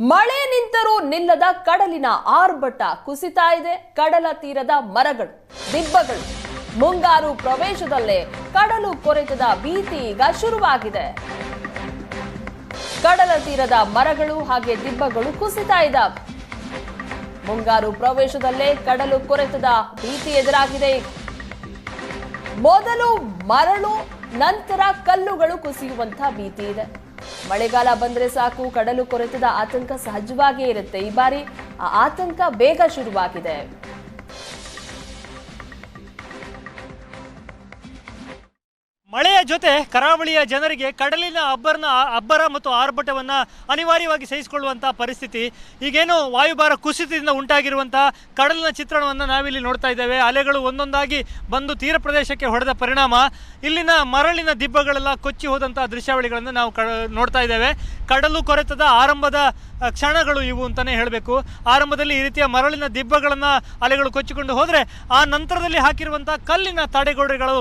ಮಳೆ ನಿಂತರೂ ನಿಲ್ಲದ ಕಡಲಿನ ಆರ್ಭಟ ಕುಸಿತಾ ಇದೆ. ಕಡಲ ತೀರದ ಮರಗಳು, ದಿಬ್ಬಗಳು. ಮುಂಗಾರು ಪ್ರವೇಶದಲ್ಲೇ ಕಡಲು ಕೊರೆತದ ಭೀತಿ ಈಗ ಶುರುವಾಗಿದೆ. ಕಡಲ ತೀರದ ಮರಗಳು ಹಾಗೆ ದಿಬ್ಬಗಳು ಕುಸಿತಾ ಇದ್ದಾವೆ ಮುಂಗಾರು ಪ್ರವೇಶದಲ್ಲೇ ಕಡಲು ಕೊರೆತದ ಭೀತಿ ಎದುರಾಗಿದೆ ಮೊದಲು ಮರಳು, ನಂತರ ಕಲ್ಲುಗಳು ಕುಸಿಯುವಂತ ಭೀತಿ ಇದೆ. ಮಳೆಗಾಲ ಬಂದರೆ ಸಾಕು ಕಡಲು ಕೊರೆತದ ಆತಂಕ ಸಹಜವಾಗಿಯೇ ಇರುತ್ತೆ. ಈ ಬಾರಿ ಆ ಆತಂಕ ಬೇಗ ಶುರುವಾಗಿದೆ. ಜೊತೆ ಕರಾವಳಿಯ ಜನರಿಗೆ ಕಡಲಿನ ಅಬ್ಬರನ ಅಬ್ಬರ ಮತ್ತು ಆರ್ಭಟವನ್ನು ಅನಿವಾರ್ಯವಾಗಿ ಸಹಿಸಿಕೊಳ್ಳುವಂಥ ಪರಿಸ್ಥಿತಿ. ಈಗೇನು ವಾಯುಭಾರ ಕುಸಿತದಿಂದ ಉಂಟಾಗಿರುವಂತಹ ಕಡಲಿನ ಚಿತ್ರಣವನ್ನು ನಾವಿಲ್ಲಿ ನೋಡ್ತಾ ಇದ್ದೇವೆ. ಅಲೆಗಳು ಒಂದೊಂದಾಗಿ ಬಂದು ತೀರ ಪ್ರದೇಶಕ್ಕೆ ಹೊಡೆದ ಪರಿಣಾಮ. ಇಲ್ಲಿನ ಮರಳಿನ ದಿಬ್ಬಗಳೆಲ್ಲ ಕೊಚ್ಚಿ ಹೋದಂಥ ದೃಶ್ಯಾವಳಿಗಳನ್ನು ನಾವು ನೋಡ್ತಾ ಇದ್ದೇವೆ. ಕಡಲು ಕೊರೆತದ ಆರಂಭದ ಕ್ಷಣಗಳು ಇವು ಅಂತಲೇ ಹೇಳಬೇಕು. ಆರಂಭದಲ್ಲಿ ಈ ರೀತಿಯ ಮರಳಿನ ದಿಬ್ಬಗಳನ್ನು ಅಲೆಗಳು ಕೊಚ್ಚಿಕೊಂಡು ಹೋದರೆ, ಆ ನಂತರದಲ್ಲಿ ಹಾಕಿರುವಂಥ ಕಲ್ಲಿನ ತಡೆಗೋಡೆಗಳು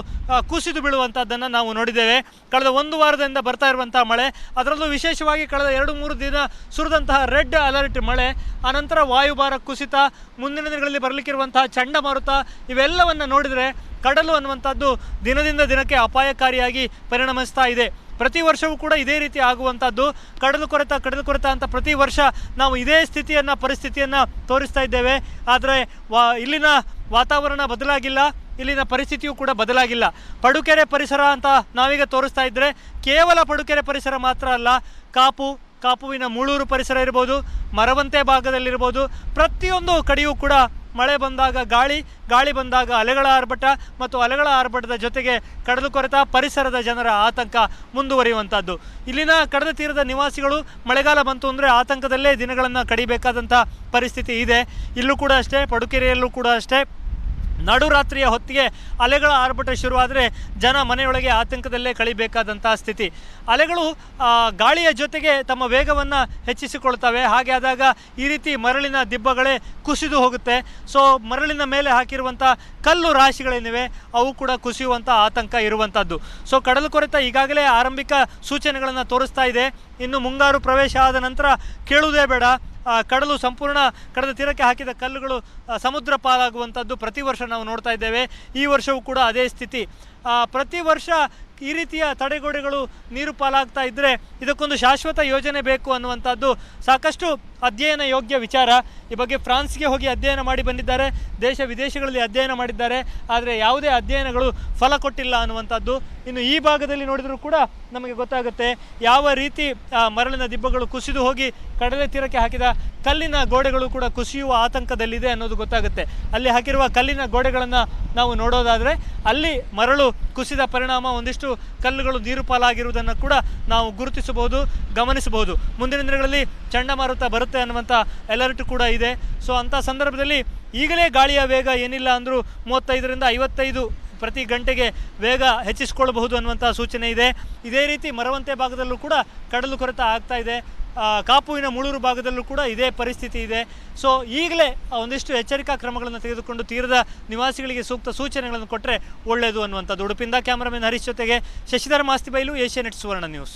ಕುಸಿದು ಬೀಳುವಂಥದ್ದನ್ನು ನಾವು ನೋಡಿದ್ದೇವೆ. ಕಳೆದ ಒಂದು ವಾರದಿಂದ ಬರ್ತಾ ಇರುವಂತಹ ಮಳೆ, ಅದರಲ್ಲೂ ವಿಶೇಷವಾಗಿ ಕಳೆದ ಎರಡು ಮೂರು ದಿನ ಸುರಿದಂತಹ ರೆಡ್ ಅಲರ್ಟ್ ಮಳೆ, ಆನಂತರ ವಾಯುಭಾರ ಕುಸಿತ, ಮುಂದಿನ ದಿನಗಳಲ್ಲಿ ಬರಲಿಕ್ಕಿರುವಂತಹ ಚಂಡಮಾರುತ, ಇವೆಲ್ಲವನ್ನು ನೋಡಿದರೆ ಕಡಲು ಅನ್ನುವಂಥದ್ದು ದಿನದಿಂದ ದಿನಕ್ಕೆ ಅಪಾಯಕಾರಿಯಾಗಿ ಪರಿಣಮಿಸ್ತಾ ಇದೆ. ಪ್ರತಿ ವರ್ಷವೂ ಕೂಡ ಇದೇ ರೀತಿ ಆಗುವಂಥದ್ದು. ಕಡಲು ಕೊರೆತ ಕಡಲು ಕೊರೆತ ಅಂತ ಪ್ರತಿ ವರ್ಷ ನಾವು ಇದೇ ಸ್ಥಿತಿಯನ್ನು, ಪರಿಸ್ಥಿತಿಯನ್ನು ತೋರಿಸ್ತಾ ಇದ್ದೇವೆ. ಆದರೆ ವಾ, ಇಲ್ಲಿನ ವಾತಾವರಣ ಬದಲಾಗಿಲ್ಲ. ಇಲ್ಲಿನ ಪರಿಸ್ಥಿತಿಯೂ ಕೂಡ ಬದಲಾಗಿಲ್ಲ. ಪಡುಕೆರೆ ಪರಿಸರ ಅಂತ ನಾವೀಗ ತೋರಿಸ್ತಾ ಇದ್ದರೆ ಕೇವಲ ಪಡುಕೆರೆ ಪರಿಸರ ಮಾತ್ರ ಅಲ್ಲ, ಕಾಪು, ಕಾಪುವಿನ ಮೂಳೂರು ಪರಿಸರ ಇರ್ಬೋದು, ಮರವಂತೆ ಭಾಗದಲ್ಲಿರ್ಬೋದು, ಪ್ರತಿಯೊಂದು ಕಡೆಯೂ ಕೂಡ ಮಳೆ ಬಂದಾಗ ಗಾಳಿ ಗಾಳಿ ಬಂದಾಗ ಅಲೆಗಳ ಆರ್ಭಟ ಮತ್ತು ಅಲೆಗಳ ಆರ್ಭಟದ ಜೊತೆಗೆ ಕಡಲು ಕೊರೆತ ಪರಿಸರದ ಜನರ ಆತಂಕ ಮುಂದುವರಿಯುವಂಥದ್ದು. ಇಲ್ಲಿನ ಕಡಲ ತೀರದ ನಿವಾಸಿಗಳು ಮಳೆಗಾಲ ಬಂತು ಅಂದರೆ ಆತಂಕದಲ್ಲೇ ದಿನಗಳನ್ನು ಕಡಿಬೇಕಾದಂಥ ಪರಿಸ್ಥಿತಿ ಇದೆ. ಇಲ್ಲೂ ಕೂಡ ಅಷ್ಟೇ, ಪಡುಕೆರೆಯಲ್ಲೂ ಕೂಡ ಅಷ್ಟೇ. ನಡುರಾತ್ರಿಯ ಹೊತ್ತಿಗೆ ಅಲೆಗಳ ಆರ್ಭಟ ಶುರುವಾದರೆ ಜನ ಮನೆಯೊಳಗೆ ಆತಂಕದಲ್ಲೇ ಕಳಿಬೇಕಾದಂಥ ಸ್ಥಿತಿ. ಅಲೆಗಳು ಗಾಳಿಯ ಜೊತೆಗೆ ತಮ್ಮ ವೇಗವನ್ನು ಹೆಚ್ಚಿಸಿಕೊಳ್ತವೆ ಹಾಗೆ ಆದಾಗ ಈ ರೀತಿ ಮರಳಿನ ದಿಬ್ಬಗಳೇ ಕುಸಿದು ಹೋಗುತ್ತೆ. ಸೊ ಮರಳಿನ ಮೇಲೆ ಹಾಕಿರುವಂಥ ಕಲ್ಲು ರಾಶಿಗಳೇನಿವೆ, ಅವು ಕೂಡ ಕುಸಿಯುವಂಥ ಆತಂಕ ಇರುವಂಥದ್ದು ಸೊ ಕಡಲು ಕೊರೆತ ಈಗಾಗಲೇ ಆರಂಭಿಕ ಸೂಚನೆಗಳನ್ನು ತೋರಿಸ್ತಾ ಇದೆ. ಇನ್ನು ಮುಂಗಾರು ಪ್ರವೇಶ ಆದ ನಂತರ ಕೇಳುವುದೇ ಬೇಡ. ಕಡಲು ಸಂಪೂರ್ಣ ಕಡಲ ತೀರಕ್ಕೆ ಹಾಕಿದ ಕಲ್ಲುಗಳು ಸಮುದ್ರ ಪಾಲಾಗುವಂಥದ್ದು ಪ್ರತಿ ವರ್ಷ ನಾವು ನೋಡ್ತಾ ಇದ್ದೇವೆ. ಈ ವರ್ಷವೂ ಕೂಡ ಅದೇ ಸ್ಥಿತಿ. ಪ್ರತಿ ವರ್ಷ ಈ ರೀತಿಯ ತಡೆಗೋಡೆಗಳು ನೀರು ಪಾಲಾಗ್ತಾ ಇದ್ದರೆ ಇದಕ್ಕೊಂದು ಶಾಶ್ವತ ಯೋಜನೆ ಬೇಕು ಅನ್ನುವಂಥದ್ದು ಸಾಕಷ್ಟು ಅಧ್ಯಯನ ಯೋಗ್ಯ ವಿಚಾರ. ಈ ಬಗ್ಗೆ ಫ್ರಾನ್ಸ್ಗೆ ಹೋಗಿ ಅಧ್ಯಯನ ಮಾಡಿ ಬಂದಿದ್ದಾರೆ. ದೇಶ ವಿದೇಶಗಳಲ್ಲಿ ಅಧ್ಯಯನ ಮಾಡಿದ್ದಾರೆ. ಆದರೆ ಯಾವುದೇ ಅಧ್ಯಯನಗಳು ಫಲ ಕೊಟ್ಟಿಲ್ಲ ಅನ್ನುವಂಥದ್ದು. ಇನ್ನು ಈ ಭಾಗದಲ್ಲಿ ನೋಡಿದರೂ ಕೂಡ ನಮಗೆ ಗೊತ್ತಾಗುತ್ತೆ. ಯಾವ ರೀತಿ ಮರಳಿನ ದಿಬ್ಬಗಳು ಕುಸಿದು ಹೋಗಿ ಕಡಲೆ ತೀರಕ್ಕೆ ಹಾಕಿದ ಕಲ್ಲಿನ ಗೋಡೆಗಳು ಕೂಡ ಕುಸಿಯುವ ಆತಂಕದಲ್ಲಿದೆ ಅನ್ನೋದು ಗೊತ್ತಾಗುತ್ತೆ. ಅಲ್ಲಿ ಹಾಕಿರುವ ಕಲ್ಲಿನ ಗೋಡೆಗಳನ್ನು ನಾವು ನೋಡೋದಾದರೆ ಅಲ್ಲಿ ಮರಳು ಕುಸಿದ ಪರಿಣಾಮ ಒಂದಿಷ್ಟು ಕಲ್ಲುಗಳು ನೀರು ಪಾಲಾಗಿರುವುದನ್ನು ಕೂಡ ನಾವು ಗುರುತಿಸಬಹುದು, ಗಮನಿಸಬಹುದು. ಮುಂದಿನ ದಿನಗಳಲ್ಲಿ ಚಂಡಮಾರುತ ಬರುತ್ತೆ ಅನ್ನುವಂಥ ಅಲರ್ಟ್ ಕೂಡ ಇದೆ. ಸೊ ಅಂಥ ಸಂದರ್ಭದಲ್ಲಿ ಈಗಲೇ ಗಾಳಿಯ ವೇಗ ಏನಿಲ್ಲ ಅಂದರೂ ಮೂವತ್ತೈದರಿಂದ ಐವತ್ತೈದು ಪ್ರತಿ ಗಂಟೆಗೆ ವೇಗ ಹೆಚ್ಚಿಸಿಕೊಳ್ಳಬಹುದು ಅನ್ನುವಂಥ ಸೂಚನೆ ಇದೆ. ಇದೇ ರೀತಿ ಮರವಂತೆ ಭಾಗದಲ್ಲೂ ಕೂಡ ಕಡಲು ಕೊರೆತ ಆಗ್ತಾ ಇದೆ. ಕಾಪುವಿನ ಮುಳೂರು ಭಾಗದಲ್ಲೂ ಕೂಡ ಇದೇ ಪರಿಸ್ಥಿತಿ ಇದೆ. ಸೊ ಈಗಲೇ ಒಂದಿಷ್ಟು ಎಚ್ಚರಿಕಾ ಕ್ರಮಗಳನ್ನು ತೆಗೆದುಕೊಂಡು ತೀರದ ನಿವಾಸಿಗಳಿಗೆ ಸೂಕ್ತ ಸೂಚನೆಗಳನ್ನು ಕೊಟ್ಟರೆ ಒಳ್ಳೆಯದು ಅನ್ನುವಂಥದ್ದು. ಉಡುಪಿಂದ ಕ್ಯಾಮರಾಮನ್ ಹರೀಶ್ ಜೊತೆಗೆ ಶಶಿಧರ ಮಾಸ್ತಿ ಬೈಲು ಏಷ್ಯಾನೆಟ್ ಸುವರ್ಣ ನ್ಯೂಸ್.